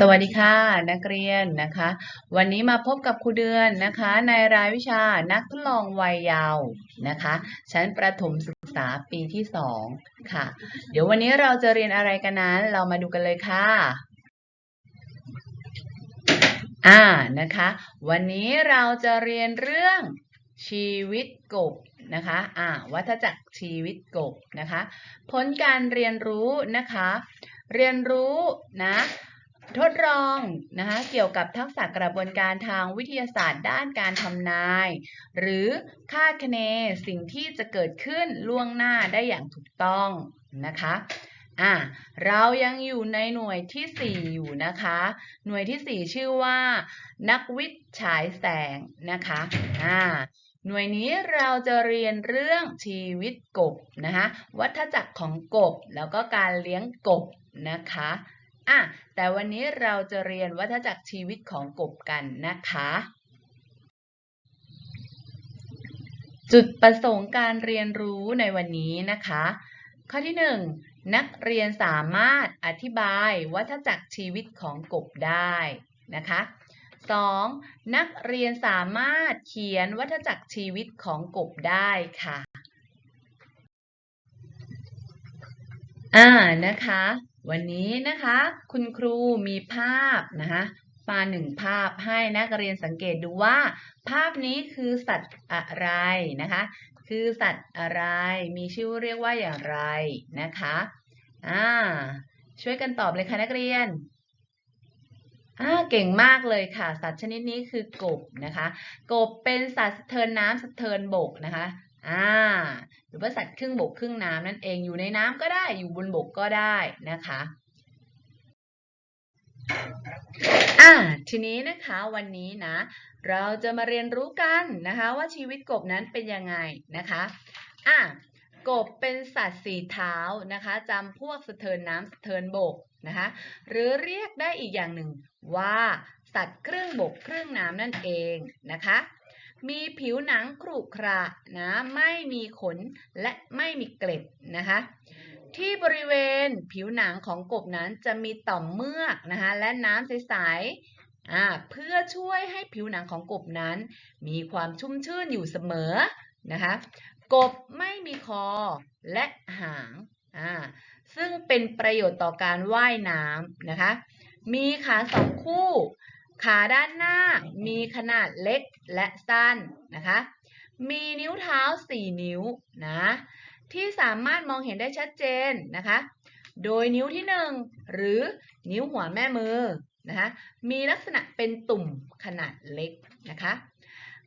สวัสดีค่ะ นักเรียนนะคะ วันนี้มาพบกับครูเดือนนะคะ ในรายวิชานักทดลองวัยเยาว์นะคะชั้นประถมศึกษาปีที่สองค่ะ เดี๋ยววันนี้เราจะเรียนอะไรกันนั้น เรามาดูกันเลยค่ะอ่านะคะ วันนี้เราจะเรียนเรื่องชีวิตกบนะคะอ่าวัฏจักรชีวิตกบนะคะ ผลการเรียนรู้นะคะ เรียนรู้นะ ทดลองนะคะเกี่ยวกับทักษะกระบวนการทางวิทยาศาสตร์ด้านการทำนาย หรือคาดคะเนสิ่งที่จะเกิดขึ้นล่วงหน้าได้อย่างถูกต้องนะคะอะเรายังอยู่ในหน่วยที่ 4 อยู่นะคะ หน่วยที่ 4 ชื่อว่า นักวิทย์ฉายแสงนะคะอ่าหน่วยนี้เราจะเรียนเรื่องชีวิตกบนะคะวัฏจักรของกบแล้วก็การเลี้ยงกบนะคะ อะแต่วันนี้เราจะเรียนวัฏจักรชีวิตของกบกันนะคะ จุดประสงค์การเรียนรู้ในวันนี้นะคะ ข้อที่ 1 นักเรียนสามารถอธิบายวัฏจักรชีวิตของกบได้นะคะ 2. นักเรียนสามารถเขียนวัฏจักรชีวิตของกบได้ค่ะ อ่านะคะ วันนี้นะคะ คุณครูมีภาพนะคะมาหนึ่งภาพให้นักเรียนสังเกตดูว่า ภาพนี้คือสัตว์อะไรนะคะ คือสัตว์อะไรมีชื่อเรียกว่าอย่างไรนะคะอ่าช่วยกันตอบเลยค่ะนักเรียนอ่าเก่งมากเลยค่ะ สัตว์ชนิดนี้คือกบนะคะ กบเป็นสัตว์สะเทินน้ำสะเทินบกนะคะ อ่าหรือว่าสัตว์ครึ่งบกครึ่งน้ำนั่นเองอยู่ในน้ำก็ได้อยู่บนบกก็ได้นะคะอ่าทีนี้นะคะวันนี้นะ เราจะมาเรียนรู้กันนะคะว่าชีวิตกบนั้นเป็นยังไงนะคะอ่ากบเป็นสัตว์สี่เท้านะคะจำพวกสะเทินน้ำสะเทินบกนะคะหรือเรียกได้อีกอย่างหนึ่งว่าสัตว์ครึ่งบกครึ่งน้ำนั่นเองนะคะ มีผิวหนังกรุขระนะไม่มีขนและไม่มีเกล็ดนะคะที่บริเวณผิวหนังของกบนั้นจะมีต่อมเมือกนะคะและน้ำใสๆเพื่อช่วยให้ผิวหนังของกบนั้น มีความชุ่มชื่นอยู่เสมอนะคะกบไม่มีคอและหางซึ่งเป็นประโยชน์ต่อการว่ายน้ำนะคะมีขาสองคู่ ขาด้านหน้ามีขนาดเล็กและสั้นนะคะ มีนิ้วเท้า 4 นิ้วนะ ที่สามารถมองเห็นได้ชัดเจนนะคะ โดยนิ้วที่ 1 หรือนิ้วหัวแม่มือนะคะมีลักษณะเป็นตุ่มขนาดเล็กนะคะ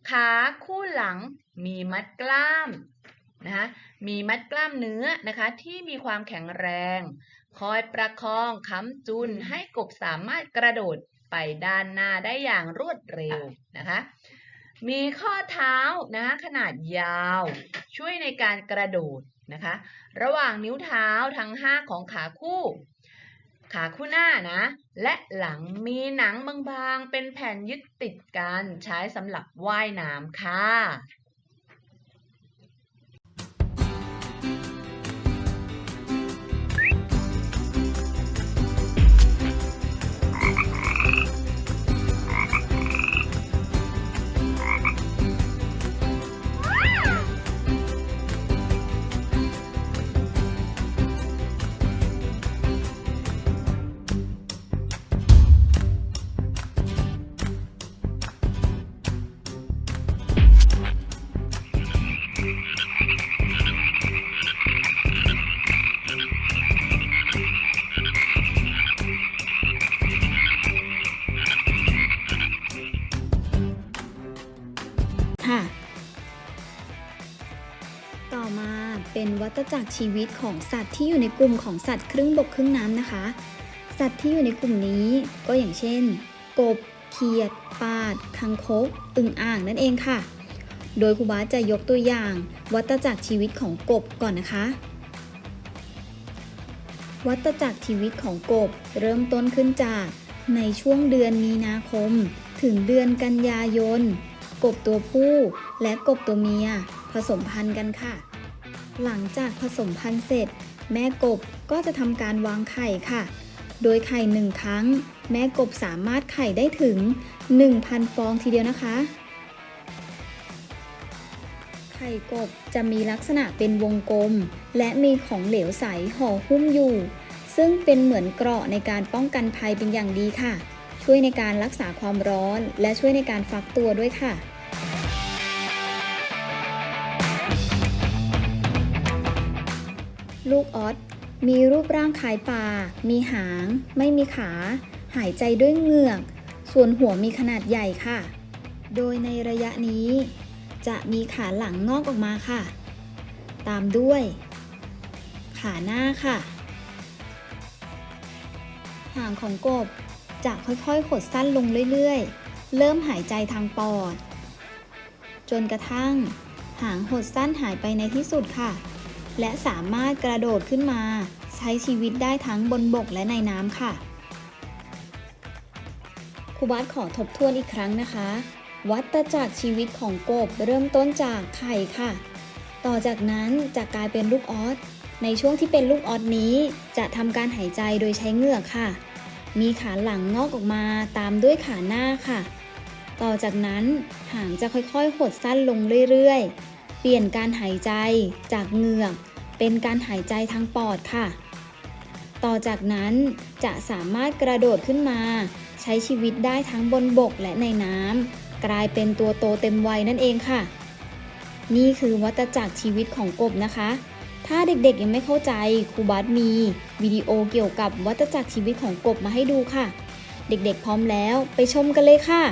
ขาคู่หลังมีมัดกล้ามนะคะมีมัดกล้ามเนื้อนะคะที่มีความแข็งแรง คอยประคองค้ำจุนให้กบสามารถกระโดด ไปด้านหน้าได้อย่างรวดเร็วนะคะ มีข้อเท้านะคะขนาดยาว ช่วยในการกระโดดนะคะ ระหว่างนิ้วเท้าทั้ง 5 ของขาคู่ ขาคู่หน้านะ และหลังมีหนังบางๆ เป็นแผ่นยึดติดกันใช้สำหรับว่ายน้ำค่ะ ค่ะ ต่อมาเป็นวัฏจักรชีวิตของสัตว์ที่อยู่ในกลุ่มของสัตว์ครึ่งบกครึ่งน้ำนะคะ สัตว์ที่อยู่ในกลุ่มนี้ก็อย่างเช่น กบ เขียด ปาด คังคกอึ่งอ่างนั่นเองค่ะ โดยครูบาจะยกตัวอย่าง วัฏจักรชีวิตของกบก่อนนะคะวัฏจักรชีวิตของกบเริ่มต้นขึ้นจาก ในช่วงเดือนมีนาคม ถึงเดือนกันยายน กบตัวผู้และกบตัวเมีย ผสมพันธุ์กันค่ะ หลังจากผสมพันธุ์เสร็จ แม่กบก็จะทำการวางไข่ค่ะ โดยไข่หนึ่งครั้ง แม่กบสามารถไข่ได้ถึง 1,000 ฟองทีเดียวนะคะ ไข่กบจะมีลักษณะเป็นวงกลม และมีของเหลวใสห่อหุ้มอยู่ ซึ่งเป็นเหมือนเกราะในการป้องกันภัยเป็นอย่างดีค่ะ ช่วยในการรักษาความร้อน และช่วยในการฟักตัวด้วยค่ะลูกออสมีรูปร่างคล้ายปลา มีหาง ไม่มีขา หายใจด้วยเหงือก ส่วนหัวมีขนาดใหญ่ค่ะ โดยในระยะนี้ จะมีขาหลังงอกออกมาค่ะ ตามด้วย ขาหน้าค่ะ หางของกบ จะค่อยๆหดสั้นลงเรื่อยๆ เริ่มหายใจทางปอด จนกระทั่ง หางหดสั้นหายไปในที่สุดค่ะ และสามารถกระโดดขึ้นมา ใช้ชีวิตได้ทั้งบนบกและในน้ำค่ะครูบัสขอทบทวนอีกครั้งนะคะ วัฏจักรชีวิตของกบเริ่มต้นจากไข่ค่ะ ต่อจากนั้นจะกลายเป็นลูกออสในช่วงที่เป็นลูกออสนี้จะทำการหายใจโดยใช้เหงือกค่ะ มีขาหลังงอกออกมาตามด้วยขาหน้าค่ะ ต่อจากนั้นหางจะค่อยๆ หดสั้นลงเรื่อยๆ เปลี่ยนการหายใจจากเหงือก เป็นการหายใจทางปอดค่ะ ต่อจากนั้นจะสามารถกระโดดขึ้นมา ใช้ชีวิตได้ทั้งบนบกและในน้ำกลายเป็นตัวโตเต็มวัยนั่นเองค่ะ นี่คือวัฏจักรชีวิตของกบนะคะ ถ้าเด็กๆยังไม่เข้าใจครูบัสมีวิดีโอเกี่ยวกับวัฏจักรชีวิตของกบมาให้ดูค่ะ เด็กๆพร้อมแล้วไปชมกันเลยค่ะ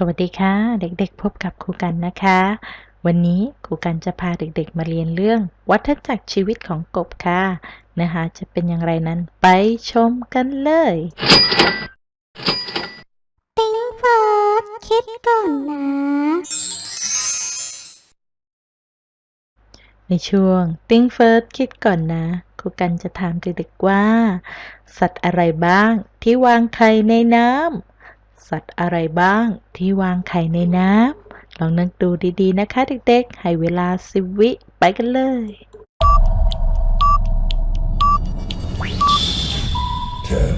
สวัสดีค่ะ เด็กๆ พบกับครูกันนะคะ วันนี้ครูกันจะพาเด็กๆมาเรียนเรื่อง วัฏจักรชีวิตของกบค่ะนะคะจะเป็นอย่างไรนั้นไปชมกันเลยติ๊งเฟิร์สคิดก่อนนะ ในช่วง Think First คิดก่อนนะครูกันจะถามเด็กๆว่า สัตว์อะไรบ้างที่วางไข่ในน้ำ สัตว์อะไรบ้างที่วางไข่ในน้ำลองนึกดูดีๆนะคะเด็กๆ ให้เวลาสิวิไปกันเลย10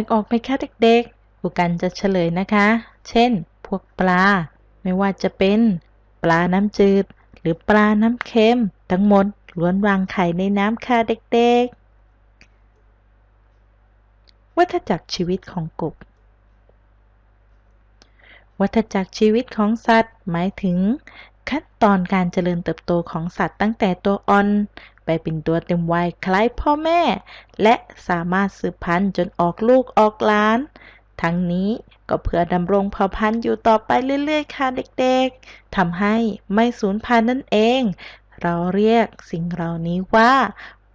นึกออกไหมคะเด็กๆครูกันจะเฉลยนะคะ เช่น พวกปลา ไม่ว่าจะเป็นปลาน้ำจืด หรือปลาน้ำเค็ม ทั้งหมดล้วนวางไข่ในน้ำค่ะเด็กๆ วัฏจักรชีวิตของกบ วัฏจักรชีวิตของสัตว์ หมายถึงขั้นตอนการเจริญเติบโตของสัตว์ตั้งแต่ตัวอ่อน ไปเป็นตัวเต็มวัยคล้ายพ่อแม่ และสามารถสืบพันธุ์จนออกลูกออกหลาน ทั้งนี้ก็เพื่อดำรงเผ่าพันธุ์อยู่ต่อไปเรื่อยๆ ค่ะเด็กๆทำให้ไม่สูญพันธุ์นั่นเอง เราเรียกสิ่งเหล่านี้ว่า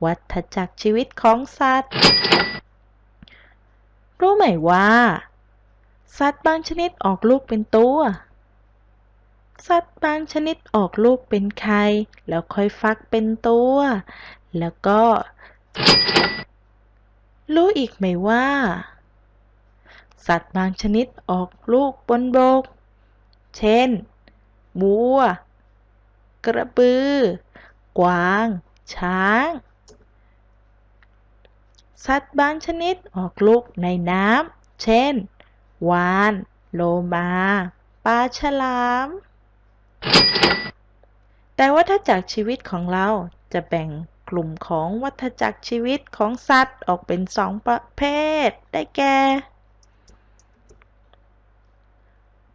วัฏจักรชีวิตของสัตว์ รู้ไหมว่า สัตว์บางชนิดออกลูกเป็นตัว สัตว์บางชนิดออกลูกเป็นไข่ แล้วค่อยฟักเป็นตัว แล้วก็ รู้อีกไหมว่า สัตว์บางชนิดออกลูกบนบก เช่นวัว กระบือ กวาง ช้าง สัตว์บางชนิดออกลูกในน้ำ เช่น วาน โลมาปลาฉลาม แต่วัฏจักรชีวิตของเราจะแบ่งกลุ่มของวัฏจักรชีวิตของสัตว์ออกเป็นสองประเภท ได้แก่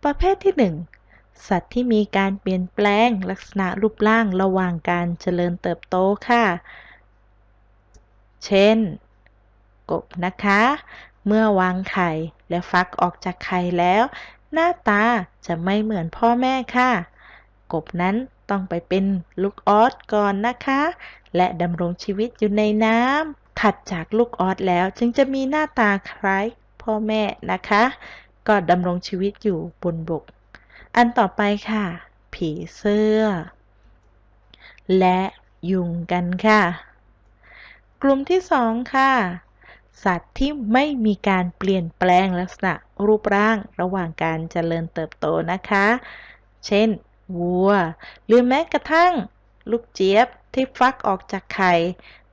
ประเภทที่หนึ่งสัตว์ที่มีการเปลี่ยนแปลงลักษณะรูปร่างระหว่างการเจริญเติบโตค่ะ เช่น กบนะคะ เมื่อวางไข่และฟักออกจากไข่แล้ว หน้าตาจะไม่เหมือนพ่อแม่ค่ะ กบนั้นต้องไปเป็นลูกออสก่อนนะคะ และดำรงชีวิตอยู่ในน้ำถัดจากลูกออสแล้วจึงจะมีหน้าตาคล้ายพ่อแม่นะคะ ก็ดำรงชีวิตอยู่บนบก อันต่อไปค่ะ ผีเสื้อ และยุงกันค่ะ กลุ่มที่สองค่ะสัตว์ที่ไม่มีการเปลี่ยนแปลงลักษณะรูปร่างระหว่างการเจริญเติบโตนะคะ เช่น วัว หรือแม้กระทั่ง ลูกเจี๊ยบที่ฟักออกจากไข่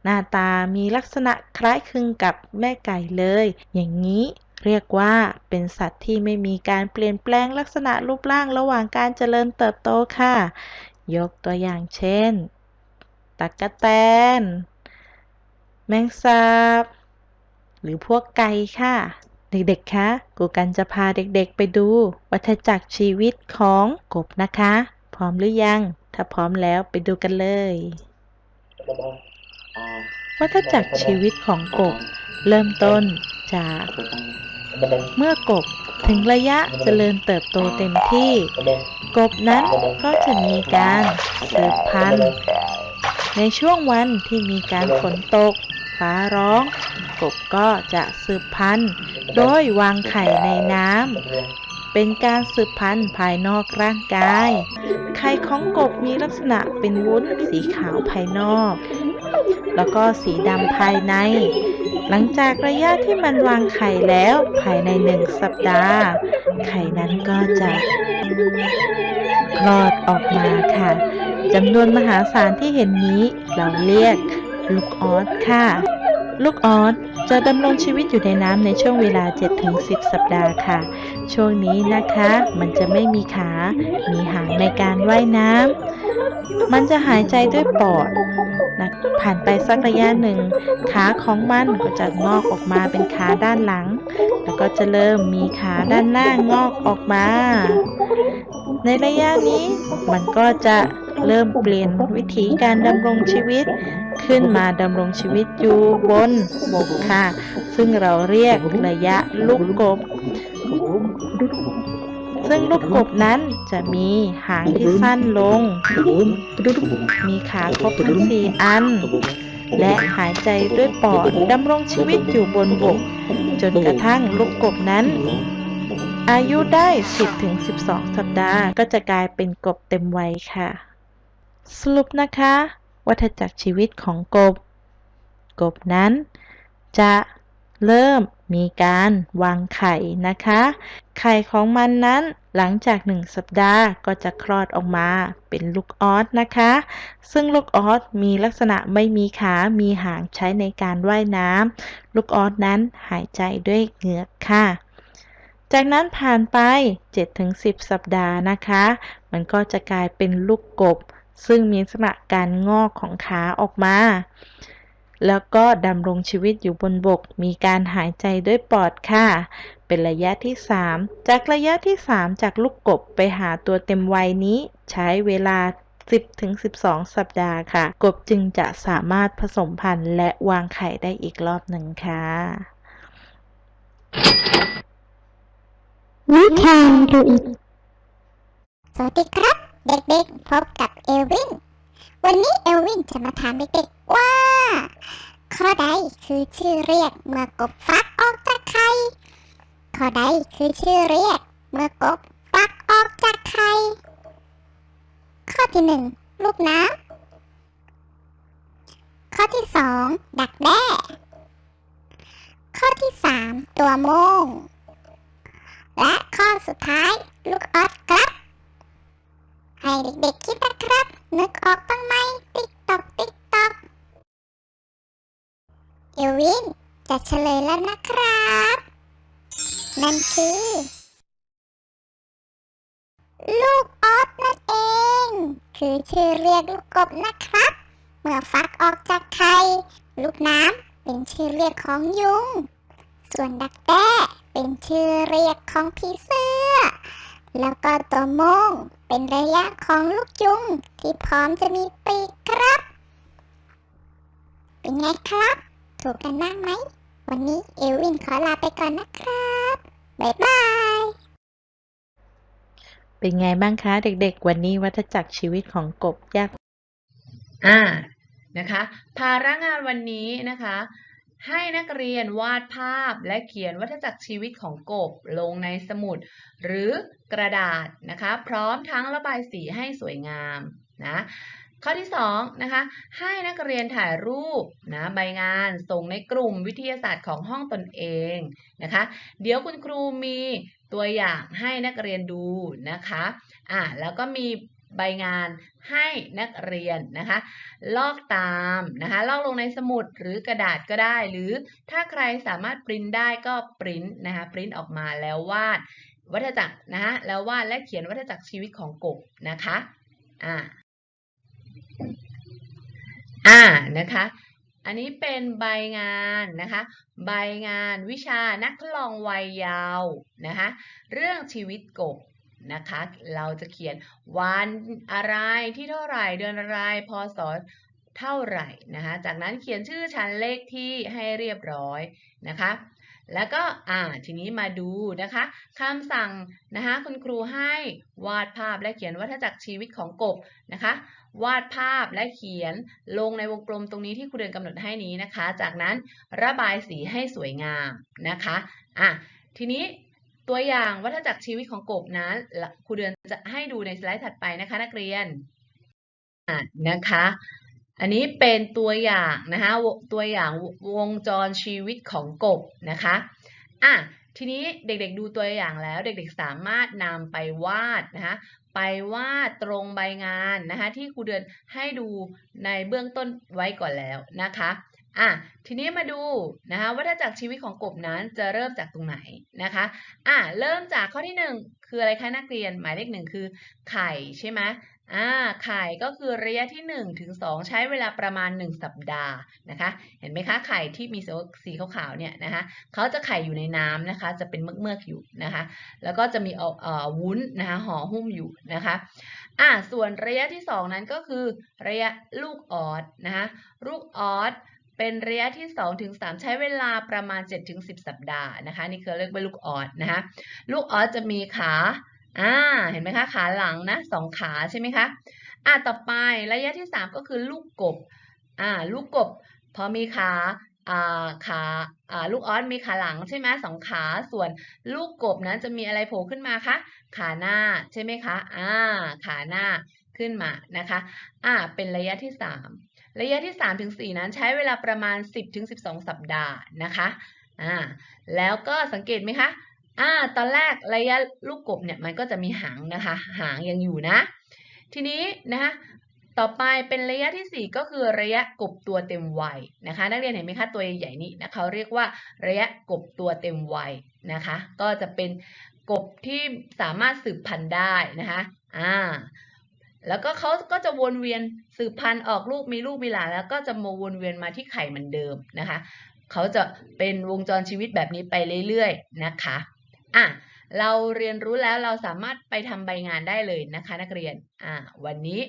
หน้าตามีลักษณะคล้ายคลึงกับแม่ไก่เลย อย่างนี้เรียกว่าเป็นสัตว์ที่ไม่มีการเปลี่ยนแปลงลักษณะรูปร่างระหว่างการเจริญเติบโตค่ะ ยกตัวอย่างเช่นตั๊กแตน แมงสาบ หรือพวกไก่ค่ะ เด็กๆ คะกูกันจะพาเด็กๆ ไปดู วัฏจักรชีวิตของกบนะคะ พร้อมหรือยัง ถ้าพร้อมแล้วไปดูกันเลย วัฏจักรชีวิตของกบ เริ่มต้นจาก เมื่อกบถึงระยะเจริญเติบโตเต็มที่ กบนั้นก็จะมีการสืบพันธุ์ในช่วงวันที่มีการฝนตก ฟ้าร้อง กบก็จะสืบพันธุ์ โดยวางไข่ในน้ำ เป็นการสืบพันธุ์ภายนอกร่างกาย ไข่ของกบมีลักษณะเป็นวุ้นสีขาวภายนอก แล้วก็สีดำภายใน หลังจากระยะที่มันวางไข่แล้วภายในหนึ่งสัปดาห์ ไข่นั้นก็จะคลอดออกมาค่ะจำนวนมหาศาลที่เห็นนี้เราเรียกลูกออสค่ะ ลูกออสจะดำรงชีวิตอยู่ในน้ำในช่วงเวลา 7-10 สัปดาห์ค่ะ ช่วงนี้นะคะ มันจะไม่มีขา มีหางในการว่ายน้ำ มันจะหายใจด้วยปอดนะผ่านไปสักระยะหนึ่ง ขาของมันก็จะงอกออกมาเป็นขาด้านหลัง แล้วก็จะเริ่มมีขาด้านหน้างอกออกมา ในระยะนี้มันก็จะเริ่มเปลี่ยนวิธีการดำรงชีวิต ขึ้นมาดำรงชีวิตอยู่บนบกค่ะ ซึ่งเราเรียกระยะลูกกบ ซึ่งลูกกบนั้นจะมีหางที่สั้นลง มีขาครบทั้งสี่อัน และหายใจด้วยปอดดำรงชีวิตอยู่บนบก จนกระทั่งลูกกบนั้นอายุได้ 10-12 สัปดาห์ ก็จะกลายเป็นกบเต็มวัยค่ะ สรุปนะคะ วัฏจักรชีวิตของกบ กบนั้น จะเริ่มมีการวางไข่นะคะ ไข่ของมันนั้นหลังจากหนึ่งสัปดาห์ก็จะคลอดออกมาเป็นลูกออสนะคะ ซึ่งลูกออสมีลักษณะไม่มีขา มีหางใช้ในการว่ายน้ำ ลูกออสนั้นหายใจด้วยเหงือกค่ะ จากนั้นผ่านไป 7-10 สัปดาห์นะคะ มันก็จะกลายเป็นลูกกบ ซึ่งมีลักษณะการงอกของขาออกมา แล้วก็ดำรงชีวิตอยู่บนบก มีการหายใจด้วยปอดค่ะ เป็นระยะที่ 3 จากระยะที่ 3 จากลูกกบไปหาตัวเต็มวัยนี้ ใช้เวลา 10-12 สัปดาห์ค่ะ กบจึงจะสามารถผสมพันธุ์และวางไข่ได้อีกรอบหนึ่งค่ะ นิทานดูอีกสวัสดีครับ เด็กๆ พบกับเอลวิน วันนี้เอลวินจะมาถามเด็กๆว่า ข้อใดคือชื่อเรียกเมื่อกบฟักออกจากไข่ ข้อใดคือชื่อเรียกเมื่อกบฟักออกจากไข่ ข้อที่หนึ่งลูกน้ำ ข้อที่สองดักแด้ ข้อที่สามตัวโมง และข้อสุดท้ายลูกออสครับ ให้เด็กๆคิดนะครับ นึกออกบ้างไหม ติ๊กตอกติ๊กตอกเอวินจะเฉลยแล้วนะครับ นั่นคือ ลูกออสนั่นเอง คือชื่อเรียกลูกกบนะครับ เมื่อฟักออกจากไข่ลูกน้ำเป็นชื่อเรียกของยุง ส่วนดักแด้เป็นชื่อเรียกของผีเสื้อ แล้วก็ตัวโมงเป็นระยะของลูกยุงที่พร้อมจะมีปีกครับ เป็นไงครับ ถูกกันมากไหม วันนี้เอลวินขอลาไปก่อนนะครับ บ๊ายบาย เป็นไงบ้างคะเด็กๆ วันนี้วัฏจักรชีวิตของกบยาก อ่า นะคะ ภาระงานวันนี้นะคะ ให้นักเรียนวาดภาพและเขียนวัฏจักรชีวิตของกบลงในสมุด หรือกระดาษนะคะ พร้อมทั้งระบายสีให้สวยงามนะข้อที่2นะคะให้นักเรียนถ่ายรูปนะใบงานส่งในกลุ่มวิทยาศาสตร์ของห้องตนเองนะคะ เดี๋ยวคุณครูมีตัวอย่างให้นักเรียนดูนะคะอ่าแล้วก็มี ใบงานให้นักเรียนนะคะ ลอกตามนะคะลอกลงในสมุดหรือกระดาษก็ได้ หรือถ้าใครสามารถปริ้นได้ก็ปริ้นนะคะปริ้นออกมาแล้ววาดวัฏจักรนะคะแล้ววาดและเขียนวัฏจักรชีวิตของกบนะคะอ่าอ่านะคะอันนี้เป็นใบงานนะคะ ใบงานวิชานักทดลองวัยเยาว์นะคะ เรื่องชีวิตกบ นะคะ เราจะเขียนวันอะไรที่เท่าไหร่เดือนอะไรพศเท่าไหร่นะคะ จากนั้นเขียนชื่อชั้นเลขที่ให้เรียบร้อยนะคะ แล้วก็อ่าทีนี้มาดูนะคะคำสั่งนะคะคุณครูให้วาดภาพและเขียนวัฏจักรชีวิตของกบนะคะ วาดภาพและเขียนลงในวงกลมตรงนี้ที่ครูเดือนกำหนดให้นี้นะคะ จากนั้นระบายสีให้สวยงามนะคะอะทีนี้ ตัวอย่างวัฏจักรชีวิตของกบนั้นละครูเดือนจะให้ดูในสไลด์ถัดไปนะคะ นักเรียนะนะคะ อันนี้เป็นตัวอย่างนะคะตัวอย่างวงจรชีวิตของกบนะคะอะทีนี้เด็กๆดูตัวอย่างแล้วเด็กๆสามารถนำไปวาดนะคะไปวาดตรงใบงานนะคะที่ครูเดือนให้ดูในเบื้องต้นไว้ก่อนแล้วนะคะ อะทีนี้มาดูนะคะวัฏจักรชีวิตของกบนั้นจะเริ่มจากตรงไหนนะคะอะเริ่มจากข้อที่หนึ่งคืออะไรคะนักเรียนหมายเลขหนึ่งคือไข่ใช่ไหมอ่าไข่ก็คือระยะที่1ถึง2ใช้เวลาประมาณ 1 สัปดาห์นะคะ เห็นไหมคะไข่ที่มีสีขาวๆเนี่ยนะคะเขาจะไข่อยู่ในน้ำนะคะ จะเป็นเมือกๆอยู่นะคะ แล้วก็จะมีเอ่อวุ้นนะคะห่อหุ้มอยู่นะคะอ่าส่วนระยะที่ 2 นั้นก็คือระยะลูกออสนะคะลูกออส เป็นระยะที่2ถึง3ใช้เวลาประมาณ7ถึง10 สัปดาห์นะคะนี่คือเรียกว่าลูกออสนะคะลูกออสจะมีขาอ่าเห็นไหมคะขาหลังนะสองขาใช่ไหมคะอ่าต่อไประยะที่สามก็คือลูกกบอ่าลูกกบพอมีขาอ่าขาอ่าลูกออสมีขาหลังใช่ไหมสองขาส่วนลูกกบนั้นจะมีอะไรโผล่ขึ้นมาคะขาหน้าใช่ไหมคะอ่าขาหน้าขึ้นมานะคะอ่าเป็นระยะที่สาม ระยะที่สามถึงสี่นั้นใช้เวลาประมาณสิบถึงสิบสองสัปดาห์นะคะอ่าแล้วก็สังเกตไหมคะอ่าตอนแรกระยะลูกกบเนี่ยมันก็จะมีหางนะคะ หางยังอยู่นะ ทีนี้นะคะต่อไปเป็นระยะที่ 4 ก็คือระยะกบตัวเต็มวัยนะคะ นักเรียนเห็นไหมคะตัวใหญ่ๆนี้นะเขาเรียกว่าระยะกบตัวเต็มวัยนะคะ ก็จะเป็นกบที่สามารถสืบพันธุ์ได้นะคะอ่า แล้วก็เขาก็จะวนเวียนสืบพันธุ์ออกลูกมีลูกมีหลานแล้วก็จะมาวนเวียนมาที่ไข่เหมือนเดิมนะคะเขาจะเป็นวงจรชีวิตแบบนี้ไปเรื่อยๆนะคะอะเราเรียนรู้แล้วเราสามารถไปทำใบงานได้เลยนะคะ นักเรียนอะวันนี้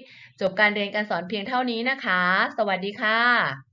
จบการเรียนการสอนเพียงเท่านี้นะคะ สวัสดีค่ะ